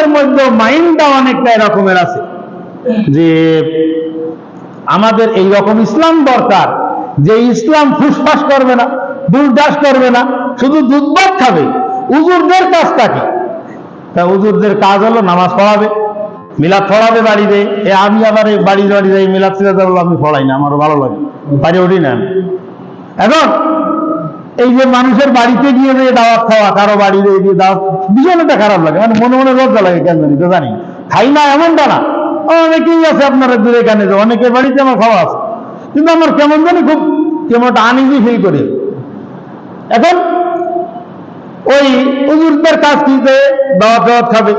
আমাদের মধ্যে মাইন্ডটা অনেকটা এরকমের আছে। যে আমাদের এই রকম ইসলাম দরকার, যে ইসলাম ফুসফাস করবে না দুলটাস করবে না, শুধু দুধ ভাত খাবে। উজুরদের কাজটা কি? তা উজুরদের কাজ হলো নামাজ পড়াবে, মিলাদ পড়াবে বাড়িতে। এ আমি আবার এই বাড়ি বাড়ি যাই মিলাদ সিলাদ আমি পড়াই না, আমারও ভালো লাগে। বাড়ি উঠি না। এখন এই যে মানুষের বাড়িতে গিয়ে যে দাওয়াত খাওয়া, কারও বাড়িতে গিয়ে দাওয়াত ভীষণ একটা খারাপ লাগে। মানে মনে মনে লজ্জা লাগে কেন জানি তো জানি। খাই না এমনটা না। অনেকেই আছে আপনারা দূরে এখানে যে অনেকের বাড়িতে আমার খাওয়া আছে। কিন্তু আমার কেমন জানি খুব কেমন একটা আনিজি ফিল করি। এখন ওই উজুরদের কাজ কি যে দাওয়াত দাওয়াত খাবে,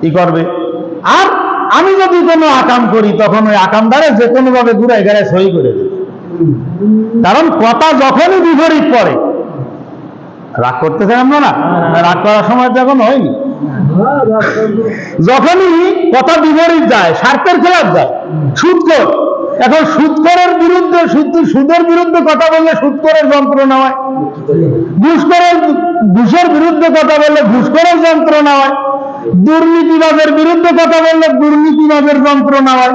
কি করবে? আর আমি যদি কোনো আকাম করি, তখন ওই আকাম দ্বারা যে কোনো ভাবে ঘুরাই গেড়ে সই করে দেবে কারণ কথা যখনই বিপরীত পড়ে, রাগ করতেছেন আমরা না রাগ করার সময় যখন হয়নি। যখনই কথা বিপরীত যায় স্বার্থের খেলাফ যায় সুদকর এখন সুদকরের বিরুদ্ধে সুদের বিরুদ্ধে কথা বললে সুদকরের যন্ত্রণা হয়। ঘুষখোরের ঘুষের বিরুদ্ধে কথা বললে ঘুষখোরের যন্ত্রণা হয়। দুর্নীতিবাজের বিরুদ্ধে কথা বললে দুর্নীতিবাজের যন্ত্রণা হয়।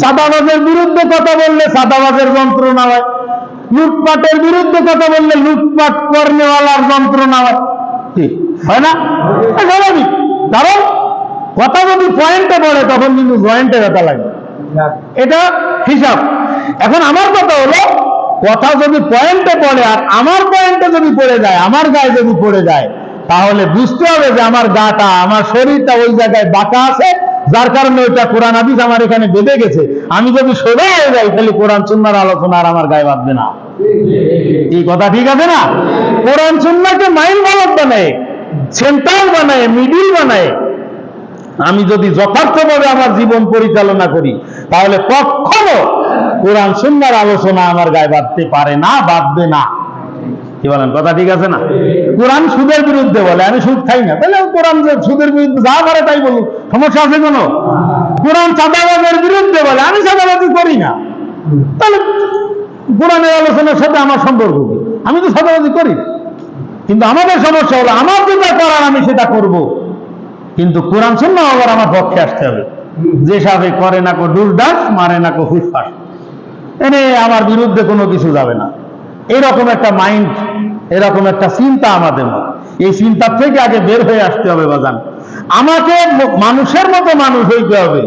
সাদাবাজের বিরুদ্ধে কথা বললে সাদাবাজের যন্ত্রণা হয়। লুটপাটের বিরুদ্ধে কথা বললে লুটপাট কর্মেওয়ালার যন্ত্রণা হয়। হয় না? স্বাভাবিক কারণ কথা যদি পয়েন্টে পড়ে, তখন কিন্তু জয়েন্টে ব্যথা লাগে। এটা হিসাব। এখন আমার কথা হলো, কথা যদি পয়েন্টে পড়ে আর আমার পয়েন্টে যদি পড়ে যায়, আমার গায়ে যদি পড়ে যায়, তাহলে বুঝতে হবে যে আমার গাটা, আমার শরীরটা ওই জায়গায় বাঁকা আছে যার কারণে ওইটা কোরআন হাদিস আমার এখানে বেঁধে গেছে। আমি যদি সোজা হয়ে যাই, তাহলে কোরআন সুন্নার আলোচনা আর আমার গায়ে বাঁধবে না। এই কথা ঠিক আছে না? কোরআন সুন্নাকে মাইল বলক বানায়, সেন্টার বানায়, মিডিল বানায়। আমি যদি যথার্থভাবে আমার জীবন পরিচালনা করি, তাহলে কখনো কোরআন সুন্নার আলোচনা আমার গায়ে বাঁধতে পারে না, বাঁধবে না। কি বলেন, কথা ঠিক আছে না? কোরআন সুদের বিরুদ্ধে বলে, আমি সুদ খাই না। তাহলে কোরআন সুদের বিরুদ্ধে যা পারে তাই বলুন সমস্যা আছে কোনো? কোরআন চাঁদাবাজের বিরুদ্ধে বলে, আমি চাঁদাবাজি করি না। তাহলে কোরআনের আলোচনার সাথে আমার সম্পর্ক কি? আমি তো চাঁদাবাজি করি। কিন্তু আমাদের সমস্যা হলো, আমার যেটা করার আমি সেটা করব। কিন্তু কোরআন শূন্য আবার আমার পক্ষে আসতে হবে। যে সাথে করে না কো ডুলডাস মারে না কো ফুসফাস। এনে আমার বিরুদ্ধে কোনো কিছু যাবে না। এরকম একটা মাইন্ড এরকম একটা চিন্তা আমাদের মধ্যে। এই চিন্তার থেকে আগে বের হয়ে আসতে হবে বাজান। আমাকে মানুষের মতো মানুষ হইতে হবে।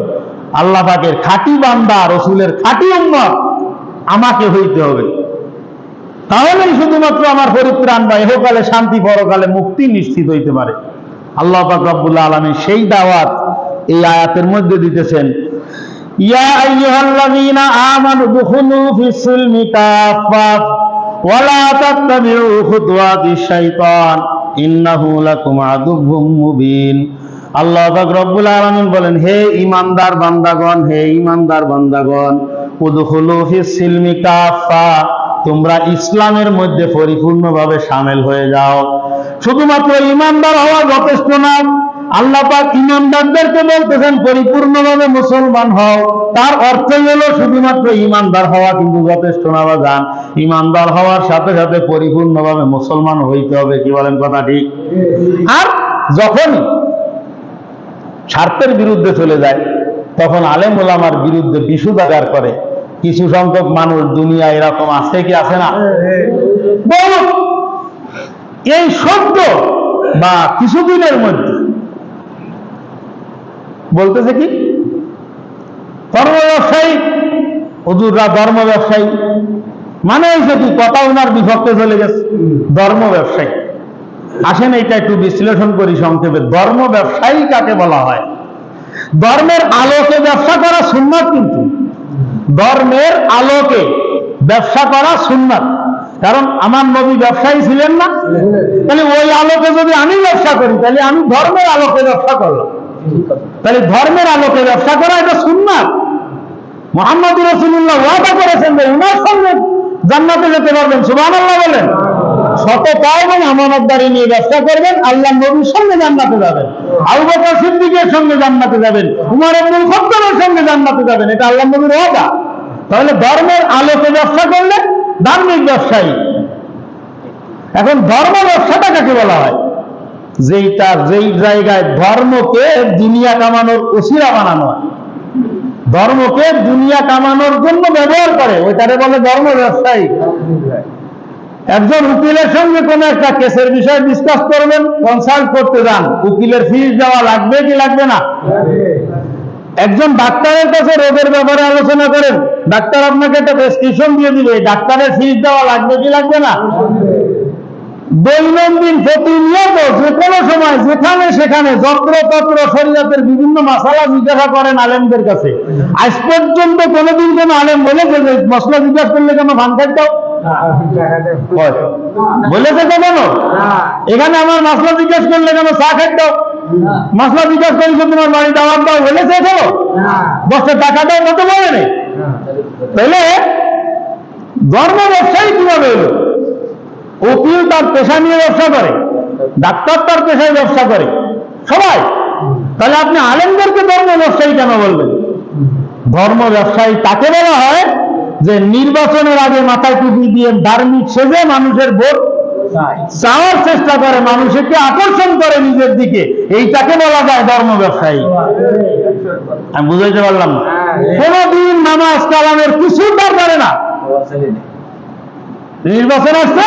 আল্লাহ পাকের খাঁটি বান্দা, রসুলের খাঁটি উম্মত আমাকে হইতে হবে। তাহলেই শুধুমাত্র আমার পরিত্রাণ বা এহকালে শান্তি, পরকালে মুক্তি নিশ্চিত হইতে পারে। আল্লাহ পাক রব্বুল আলমী সেই দাওয়াত এই আয়াতের মধ্যে দিতেছেন, ইয়া আইয়ুহাল্লাযীনা আমানু দুখুলু ফিস সিলমি কাফা বলেন, হে ঈমানদার বান্দাগণ, হে ঈমানদার বান্দাগণ তোমরা ইসলামের মধ্যে পরিপূর্ণভাবে সামিল হয়ে যাও। শুধুমাত্র ইমানদার হওয়া যথেষ্ট না আল্লাহ পাক ইমানদারদেরকে বলতেছেন, পরিপূর্ণভাবে মুসলমান হও। তার অর্থই হলো শুধুমাত্র ইমানদার হওয়া কিন্তু যথেষ্ট না বা যান ইমানদার হওয়ার সাথে সাথে পরিপূর্ণভাবে মুসলমান হইতে হবে, কি বলেন কথা ঠিক? আর যখনই স্বার্থের বিরুদ্ধে চলে যায়, তখন আলেম ওলামার বিরুদ্ধে বিশুদাগার করে। কিছু সংখ্যক মানুষ দুনিয়া এরকম আছে কি আছে না? এই শব্দ বা কিছুদিনের মধ্যে বলতেছে কি? ধর্ম ব্যবসায়ী। হুজুররা ধর্ম ব্যবসায়ী। মানে হয়েছে কি, কথা ওনার বিপক্ষে চলে গেছে। ধর্ম ব্যবসায়ী। আসেন এটা একটু বিশ্লেষণ করি সংক্ষেপে। ধর্ম ব্যবসায়ী কাকে বলা হয়? ধর্মের আলোকে ব্যবসা করা সুন্নাত কিন্তু। ধর্মের আলোকে ব্যবসা করা সুন্নাত। কারণ আমার নবী ব্যবসায়ী ছিলেন না। তাহলে ওই আলোকে যদি আমি ব্যবসা করি, তাহলে আমি ধর্মের আলোকে ব্যবসা করলাম। তাহলে ধর্মের আলোকে ব্যবসা করা এটা সুন্নাত। মোহাম্মদ রসুল্লাহ ওয়াদা করেছেন যে উনার সঙ্গে জান্নাতে যেতে পারবেন। সুবহানাল্লাহ বলেন। শত এবং আমানতদারি নিয়ে ব্যবসা করবেন, আল্লাহ নবীর সঙ্গে জান্নাতে যাবেন। আবু বকর সিদ্দিকের সঙ্গে জান্নাতে যাবেন, উমর আব্দুল খত্তারের সঙ্গে জান্নাতে যাবেন, এটা আল্লাহ নবীর ওয়াদা। তাহলে ধর্মের আলোকে ব্যবসা করলে ধার্মিক ব্যবসায়ী। এখন ধর্ম ব্যবসাটা কাকে বলা হয়? যেইটা, যেই জায়গায় ধর্মকে দুনিয়া কামানোর উসিরা বানানো হয়, ধর্মকে দুনিয়া কামানোর জন্য ব্যবহার করে, ওইটারে বলে ধর্ম ব্যবসায়ী। একজন উকিলের সঙ্গে কোন একটা কেসের বিষয়ে ডিসকাস করবেন কনসাল্ট করতে যান, উকিলের ফিস দেওয়া লাগবে কি লাগবে না? একজন ডাক্তারের কাছে রোগের ব্যাপারে আলোচনা করেন, ডাক্তার আপনাকে একটা প্রেসক্রিপশন দিয়ে দিবে ডাক্তারের ফিস দেওয়া লাগবে কি লাগবে না? দৈনন্দিন প্রতিনিয়ত যে কোনো সময়, যেখানে সেখানে যত্র তত্র শরীয়তের বিভিন্ন জিজ্ঞাসা করেন আলেমদের কাছে। আজ পর্যন্ত কোনোদিন কোন আলেম বলেছে যে মশলা জিজ্ঞাসা করলে কেন বলেছে কখনো? এখানে আমার মশলা জিজ্ঞাসা করলে কেন চা খাইতাও মশলা জিজ্ঞাসা করেছে তোমার বাড়ি দাওয়াত দাও, বলেছে এখনও? দশটা টাকা দাও, কত বলে তাহলে ধর্ম ব্যবসায়ী কীভাবে হলো? উকিল তার পেশা নিয়ে ব্যবসা করে ডাক্তার তার পেশায় ব্যবসা করে। সবাই তাহলে আপনি আলেমদেরকে ধর্ম ব্যবসায়ী কেন বলবেন ধর্ম ব্যবসায়ী তাকে বলা হয় যে নির্বাচনের আগে মাথায় টুপি দিয়ে ধার্মিক সেজে মানুষের ভোট চাওয়ার চেষ্টা করে মানুষকে আকর্ষণ করে নিজের দিকে। এইটাকে বলা যায় ধর্ম ব্যবসায়ী। আমি বুঝাইতে পারলাম না। কোনদিন নামাজ কালামের কিছু দরকারে না। নির্বাচন আসছে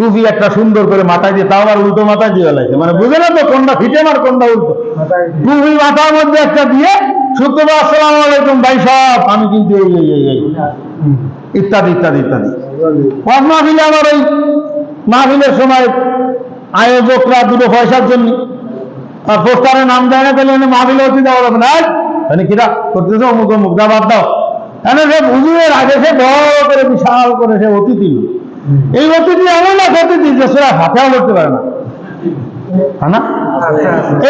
টুপি একটা সুন্দর করে মাথায় দিয়ে তাও আবার উল্টো মাথায় দিয়ে লাগছে মানে বুঝে না তো কোনটা ফিটে আর কোনটা উল্টো? টুপি মাথার মধ্যে একটা দিয়ে শুক্রবার আসসালাম আলাইকুম ভাই সব আমি কিন্তু এই এই এই এই। ইত্যাদি ইত্যাদি ইত্যাদি। ওয়াজ মাহফিলে আমার ওই মাহফিলের সময় আয়োজকরা দুটো পয়সার জন্য আর পোস্টারে নাম দেয় না তাহলে মাহফিলে অতি দেওয়া যাবে না। মানে কিরা করতেছে? অমুক অমুক দা বাদ দাও। কেন সে হুজুরের আগে সে বড় করে বিশাল করে সে অতিথি। এই অতিথি এমন এক অতিথি যে সেটা হাতেও করতে পারে না। হ্যাঁ না?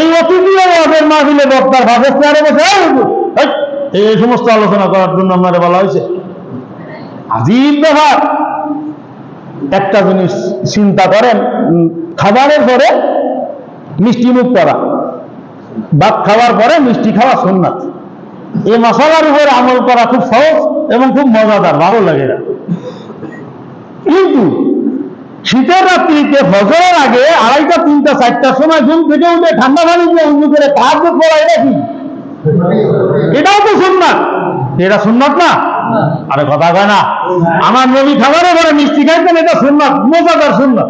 এই অতিথিও ওদের মাহফিলে বক্তার ভাবে চেয়ারে বসে "এই সমস্ত আলোচনা করার জন্য আপনারা বলা হয়েছে। আজীব ব্যাপার। একটা জিনিস চিন্তা করেন খাবারের পরে মিষ্টি মুখ করা ভাত খাওয়ার পরে মিষ্টি খাওয়া সুন্নাত এই মশলার উপর আমল করা খুব সহজ এবং খুব মজাদার, ভালো লাগে না। কিন্তু শীতের রাত্রিতে ফজরের আগে আড়াইটা, তিনটা চারটার সময় ঘুম থেকে উঠে ঠান্ডা পানি দিয়ে উঁচু করে তাহাজ পড়া এটা কি? এটাও তো সুন্নাত। এটা সুন্নাত না? আরে কথা কয় না। আমার নবী খাবারের পরে মিষ্টি খাইতেন, এটা সুন্নাত, মজাদার সুন্নাত।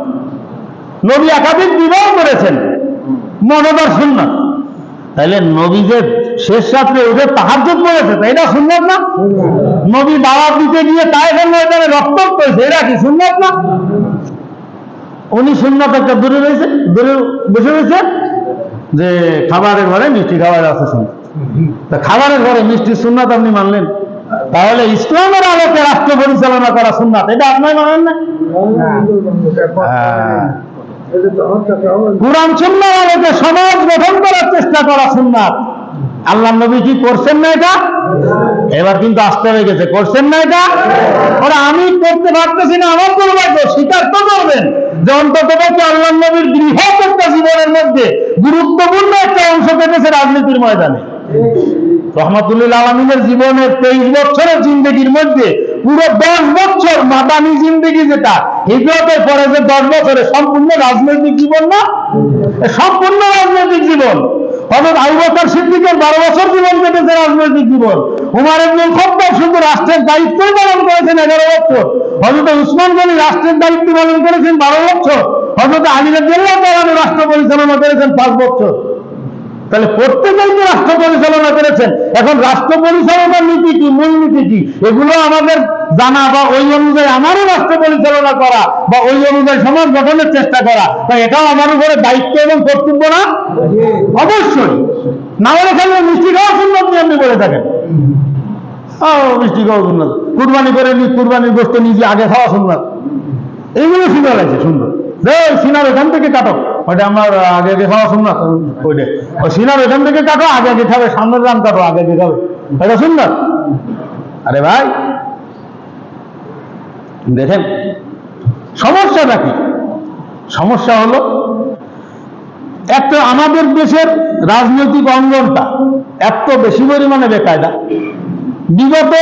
নবী একাধিক বিবাহ করেছেন, মজাদার সুন্নাত। তাহলে নবী যে শেষ রাত্রে উঠে তাহাজ্জুদ করেছে তা এটা সুন্নাত না? নবী দাওয়াত দিতে গিয়ে তাই ফেলল এখানে রক্ত করেছে এটা কি সুন্নাত না? উনি সুন্নাত একটা দূরে রয়েছে দূরে বসে রয়েছে যে খাবারের ঘরে মিষ্টি খাবার আছে সুন্নাত। তা খাবারের ঘরে মিষ্টি সুন্নাত আপনি মানলেন? তাহলে ইসলামের আলোকে রাষ্ট্র পরিচালনা করা সুন্নাত এটা আপনার মানেন না? হ্যাঁ। কোরআন সুন্নার আলোকে সমাজ গঠন করার চেষ্টা করা সুন্নাত। আল্লাহ নবী কি করছেন না এটা? এবার কিন্তু আসতে হয়ে গেছে। করছেন না এটা? ওরা আমি করতে পারতেছি না, আমার দুর্ভাগ্য স্বীকার তো করবেন যে অন্তত আল্লাহ নবীর জীবনের মধ্যে গুরুত্বপূর্ণ একটা অংশ কেটেছে রাজনীতির ময়দানে। রহমতুল্লাহ আলমিনের জীবনের তেইশ বছরের জিন্দগির মধ্যে পুরো দশ বছর মাদানি জিন্দগি যেটা, হিজরতের পরে যে দশ বছরে সম্পূর্ণ রাজনৈতিক জীবন না সম্পূর্ণ রাজনৈতিক জীবন। হজরত আবু বকর সিদ্দিকের বারো বছর জীবন কেটেছে রাজনৈতিক জীবন। উমার একজন খাত্তাব শুধু রাষ্ট্রের দায়িত্বই পালন করেছেন এগারো বছর। হজরত উসমান গনি রাষ্ট্রের দায়িত্ব পালন করেছেন বারো বছর। হজরত আলী তাআলা রাষ্ট্র পরিচালনা করেছেন পাঁচ বছর। তাহলে প্রত্যেকেই তো রাষ্ট্র পরিচালনা করেছেন। এখন রাষ্ট্র পরিচালনার নীতি কি? মূল নীতি কি? এগুলো আমাদের জানা বা ওই অনুযায়ী আমারও রাষ্ট্র পরিচালনা করা বা ওই অনুযায়ী সমাজ গঠনের চেষ্টা করা। তা এটাও আমার উপরে দায়িত্ব এবং কর্তব্য না? অবশ্যই। না হলে খালি মিষ্টি খাওয়া সুন্দর নিয়ে আপনি বলে থাকেন। মিষ্টি খাওয়া সুন্দর কুরবানি করে নি, কুরবানির গোষ্ঠ নিজে আগে খাওয়া সুন্দর এইগুলো সুন্দর লাগছে, সুন্দর। সিনার এখান থেকে কাটো। ওইটা আমার আগে আগে খাওয়া সুন্দর ওইটা। ওই সিনার এখান থেকে কাটো, আগে আগে খাবে, সামনের রান কাটো, আগে আগে খাবে। এটা সুন্দর আরে ভাই, দেখেন, সমস্যাটা কি? সমস্যা হলো, একটা আমাদের দেশের রাজনৈতিক অঙ্গনটা এত বেশি পরিমাণে বেকায়দা। বিগত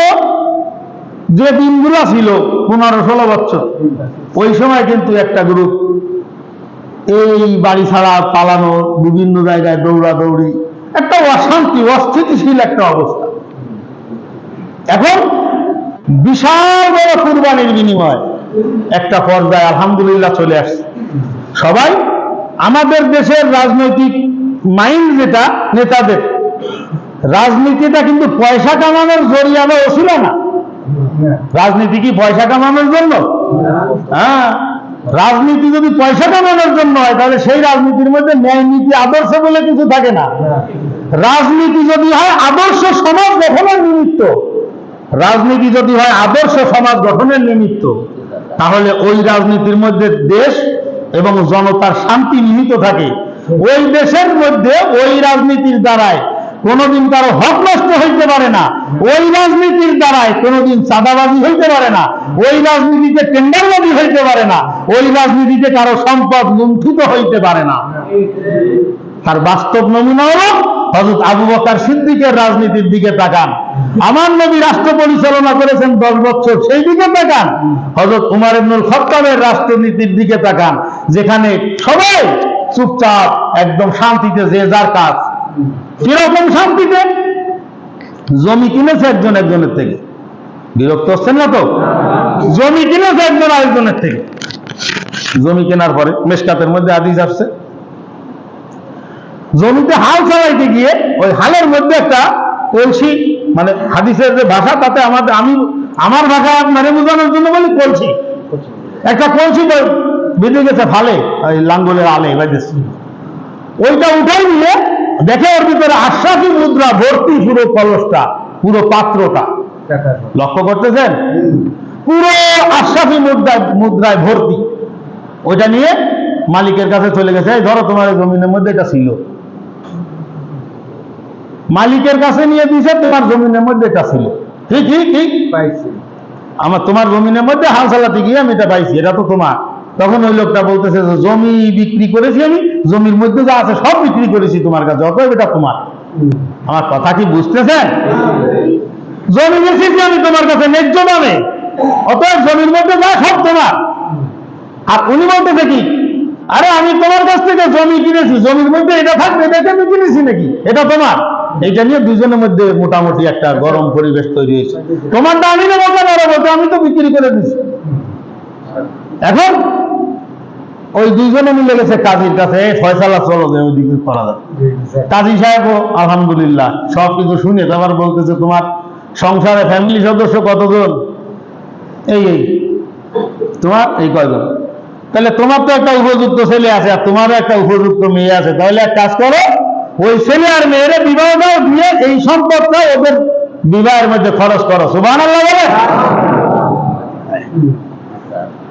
যে দিনগুলো ছিল, পনেরো ষোলো বছর, ওই সময় কিন্তু একটা গ্রুপ এই বাড়ি ছাড়া পালানো, বিভিন্ন জায়গায় দৌড়াদৌড়ি, একটা অশান্তি, অস্থিতিশীল একটা অবস্থা। এখন বিশাল বড় কুরবানির বিনিময় একটা পর্যায়ে আলহামদুলিল্লাহ চলে আসছে। সবাই, আমাদের দেশের রাজনৈতিক মাইন্ড যেটা, নেতাদের, রাজনীতিটা কিন্তু পয়সা কামানোর জরিয়া বা ওসিলা না। রাজনীতি কি পয়সা কামানোর জন্য? হ্যাঁ। রাজনীতি যদি পয়সা কামানোর জন্য হয়, তাহলে সেই রাজনীতির মধ্যে ন্যায় নীতি, আদর্শ বলে কিছু থাকে না। রাজনীতি যদি হয়, আদর্শ সমাজ গঠনের নিমিত্ত। রাজনীতি যদি হয়, আদর্শ সমাজ গঠনের নিমিত্ত। তাহলে ওই রাজনীতির মধ্যে দেশ এবং জনতার শান্তি নিহিত থাকে। ওই দেশের মধ্যে ওই রাজনীতির দ্বারায় কোনোদিন কারও হক নষ্ট হইতে পারে না। ওই রাজনীতির দ্বারায় কোনোদিন চাঁদাবাজি হইতে পারে না। ওই রাজনীতিতে টেন্ডারবাজি হইতে পারে না। ওই রাজনীতিতে কারও সম্পদ লুণ্ঠিত হইতে পারে না। তার বাস্তব নমুনা হলো হজরত আবু বকর সিদ্দিকের রাজনীতির দিকে তাকান। আমার নবী রাষ্ট্র পরিচালনা করেছেন দশ বছর সেই দিকে তাকান। হজরত উমার ইবনুল খত্তাবের রাষ্ট্রনীতির দিকে তাকান, যেখানে সবাই চুপচাপ একদম শান্তিতে যে যার কাজ। কীরকম শান্তিতে জমি কিনেছে একজন একজনের থেকে। বিরক্ত হচ্ছেন না তো? জমি কিনেছে একজন আরেকজনের থেকে। জমি কেনার পরে মেসকাতের মধ্যে আদিজ আসছে। জমিতে হাল চালাইতে গিয়ে ওই হালের মধ্যে একটা কলসি মানে হাদিসের যে ভাষা, তাতে আমাদের আমি আমার ভাষা মেরে বোঝানোর জন্য বলি কলসি। একটা কলসি বেঁধে গেছে ফালে ওই লাঙ্গলের আলে বেঁধেছে ওইটা উঠাই নিয়ে দেখে ওর ভিতরে আশ্বাসী মুদ্রা ভর্তি পুরো কলসটা পুরো পাত্রটা। লক্ষ্য করতেছেন? পুরো আশ্বাসী মুদ্রায় মুদ্রায় ভর্তি। ওইটা নিয়ে মালিকের কাছে চলে গেছে ধরো তোমার জমিনের মধ্যে এটা ছিল। মালিকের কাছে নিয়ে দিছে তোমার জমিনের মধ্যে এটা ছিল। ঠিক ঠিক ঠিক। আমার তোমার জমিনের মধ্যে হাল চালাতে গিয়ে আমি এটা পাইছি এটা তো তোমার। তখন ওই লোকটা বলতেছে যে, জমি বিক্রি করেছি আমি, জমির মধ্যে যা আছে সব বিক্রি করেছি তোমার কাছে, অতএব এটা তোমার। আমার কথা কি বুঝতেছেন? জমি বেচেছি আমি তোমার কাছে, ন্যায্য দামে। অতএব জমির মধ্যে যা সব তোমার। আর উনি বলতেছে কি, আরে আমি তোমার কাছ থেকে জমি কিনেছি, জমির মধ্যে এটা থাকবে, এটা আমি কিনেছি নাকি? এটা তোমার। এইটা নিয়ে দুজনের মধ্যে মোটামুটি একটা গরম পরিবেশ তৈরি হয়েছে। তোমারটা আমি না বলতে? আমি তো বিক্রি করে দিচ্ছি এখন ওই দুইজনে মিলে গেছে কাজীর কাছে "এই ফয়সালা চলো যে ওইদিকে করা যাবে কাজী সাহেব আলহামদুলিল্লাহ সব কিছু শুনে তারপর বলতেছে তোমার সংসারে ফ্যামিলি সদস্য কতজন? এই এই। তোমার এই কয়জন? তাহলে তোমার তো একটা উপযুক্ত ছেলে আছে আর তোমারও একটা উপযুক্ত মেয়ে আছে। তাহলে এক কাজ করো ওই ছেলে আর মেয়ের বিবাহ দাও দিয়ে এই সম্পদটা ওদের বিবাহের মধ্যে খরচ করো। সুবাহ আল্লাহ বলে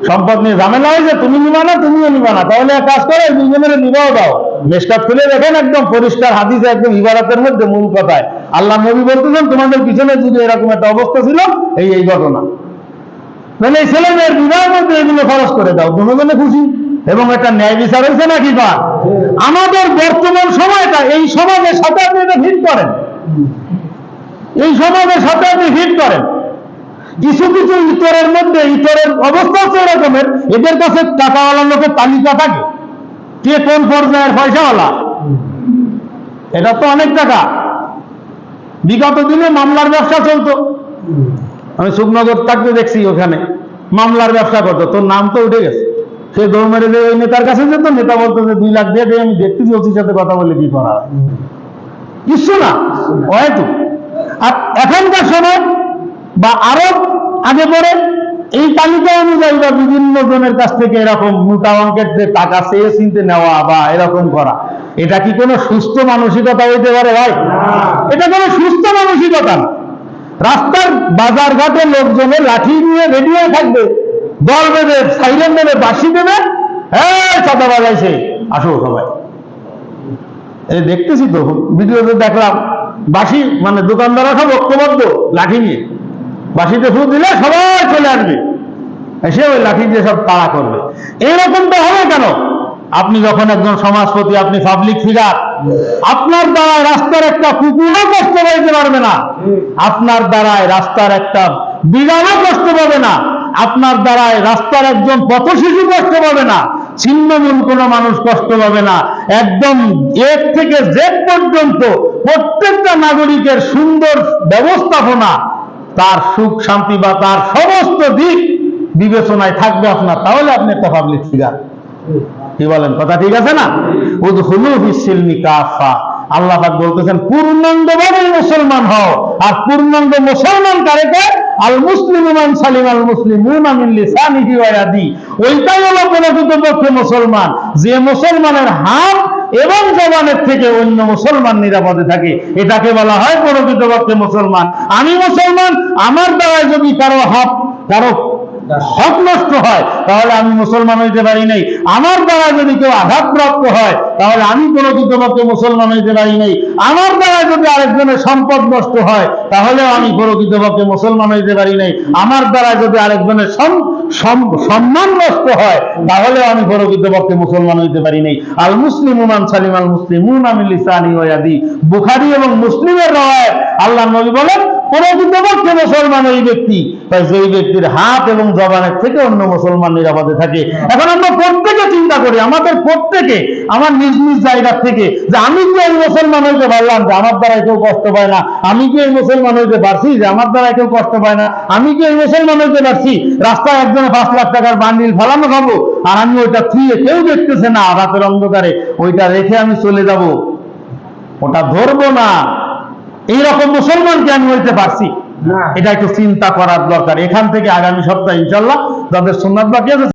সম্পদ নিয়ে ঝামেলা হয়েছে, তুমি নিবা না, তুমিও নিবা না। তাহলে এক কাজ করো দুজনের বিবাহ দাও। মেসকাত খুলে দেখেন একদম পরিষ্কার হাদিসে, একদম ইবারতের মধ্যে মূল কথায়। আল্লাহ নবী বলতেছেন, তোমাদের পিছনে যদি এরকম একটা অবস্থা ছিল, এই এই ঘটনা। তাহলে এই ছেলে মেয়ের বিবাহের মধ্যে এগুলো খরচ করে দাও, দুজনে খুশি। এবং একটা ন্যায় বিচার হয়েছে নাকি বা? আমাদের বর্তমান সময়টা, এই সমাজের সাথে আপনি এটা ফিট করেন। এই সমাজের সাথে আপনি ফিট করেন। কিছু কিছু ইতরের মধ্যে, ইতরের অবস্থা হচ্ছে এরকমের। এদের কাছে টাকাওয়ালা লোকের তালিকা থাকে। কে কোন পর্যায়ের পয়সাওয়ালা? এটা তো অনেক টাকা। বিগত দিনে মামলার ব্যবসা চলতো। আমি সুখনগর থাকতে দেখছি ওখানে। মামলার ব্যবসা করতো। তোর নাম তো উঠে গেছে। সে দৌড় যে ওই নেতার কাছে যেত নেতা বলতো যে দুই লাখ দিয়ে আমি দেখতেছি ওসির সাথে কথা বলে কি করা। কিছু না। হয়তো আর এখনকার সময় বা আরও আগে পরে এই তালিকা অনুযায়ী বা বিভিন্ন জনের কাছ থেকে এরকম মোটা অঙ্কের যে টাকা চেয়ে চিনতে নেওয়া বা এরকম করা। এটা কি কোনো সুস্থ মানসিকতা হইতে পারে ভাই? এটা কোনো সুস্থ মানসিকতা না। রাস্তার বাজার ঘাটে লোকজনের লাঠি নিয়ে রেডি হয়ে থাকবে। দল বেঁধে সাইলেন দেবে বাসি দেবে হ্যাঁ চাঁদা বাজাইছে। আসো সবাই। এই দেখতেছি তো, ভিডিওতে দেখলাম। বাসি মানে দোকানদাররা সব ঐক্যবদ্ধ লাঠি নিয়ে। বাসিতে ফুল দিলে সবাই চলে আসবে। এসে ওই লাঠি দিয়ে সব তাড়া করবে। এইরকম তো হবে কেন? আপনি যখন একজন সমাজপতি, আপনি পাবলিক ফিগার আপনার দ্বারায় রাস্তার একটা কুকুরও কষ্ট পাইতে পারবে না। আপনার দ্বারায় রাস্তার একটা বিড়ালও কষ্ট পাবে না। আপনার দ্বারায় রাস্তার একজন পথশিশু কষ্ট পাবে না। ছিন্নমূল কোনো মানুষ কষ্ট পাবে না। একদম এক থেকে জেড পর্যন্ত প্রত্যেকটা নাগরিকের সুন্দর ব্যবস্থাপনা তার সুখ, শান্তি বা তার সমস্ত দিক বিবেচনায় থাকবে আপনার, তাহলে আপনি একটা পাবলিক ফিগার কি বলেন, কথা ঠিক আছে না? আল্লাহ পাক বলতেছেন পূর্ণাঙ্গভাবে মুসলমান হও। আর পূর্ণাঙ্গ মুসলমান কারে কয়? মুসলিম মুসলিমান সালিম আল ইয়াদি। ওইটাই হলো প্রকৃতপক্ষে মুসলমান। যে মুসলমানের হাত এবং জবানের থেকে অন্য মুসলমান নিরাপদে থাকে। এটাকে বলা হয় প্রকৃতপক্ষে মুসলমান। আমি মুসলমান, আমার দ্বারা যদি কারও হাত কারও হক নষ্ট হয়, তাহলে আমি মুসলমান হইতে পারি নাই। আমার দ্বারা যদি কেউ আঘাতপ্রাপ্ত হয়, তাহলে আমি কোনো কৃতপক্ষে মুসলমান হইতে পারি নাই। আমার দ্বারা যদি আরেকজনের সম্পদ নষ্ট হয়, তাহলেও আমি কোনো কৃতপক্ষে মুসলমান হইতে পারি নাই। আমার দ্বারা যদি আরেকজনের সম- সম- সম্মান নষ্ট হয়, তাহলেও আমি কোনো কৃতপক্ষে মুসলমান হইতে পারি নাই। আল মুসলিম উমান সালিম আল মুসলিমুন আমিল লিসানি ওয়াদি বুখারী এবং মুসলিমের রায় আল্লাহ নবী বলেন প্রকৃতপক্ষে মুসলমান ওই ব্যক্তি। যেই ব্যক্তির হাত এবং জবানের থেকে অন্য মুসলমান নিরাপদে থাকে। এখন আমরা প্রত্যেকে চিন্তা করি, আমাদের প্রত্যেকে, আমার নিজ নিজ থেকে, যে আমি এই মুসলমান হইতে পারলাম? যে আমার দ্বারা কেউ কষ্ট পায় না। আমি কি এই মুসলমান হইতে পারছি? যে আমার দ্বারা কেউ কষ্ট পায় না। আমি কি এই মুসলমান হইতে পারছি? রাস্তায় একজনে পাঁচ লাখ টাকার বান্ডিল ফেলানো খাব, আর আমি ওইটা থুয়ে কেউ দেখতেছে না, রাতের অন্ধকারে। ওইটা রেখে আমি চলে যাব। ওটা ধরবো না। এইরকম মুসলমানকে আমি হইতে পারছি? না। এটা একটু চিন্তা করার দরকার। এখান থেকে আগামী সপ্তাহে ইনশাল্লাহ যাদের সুন্নাত বাকি আছে।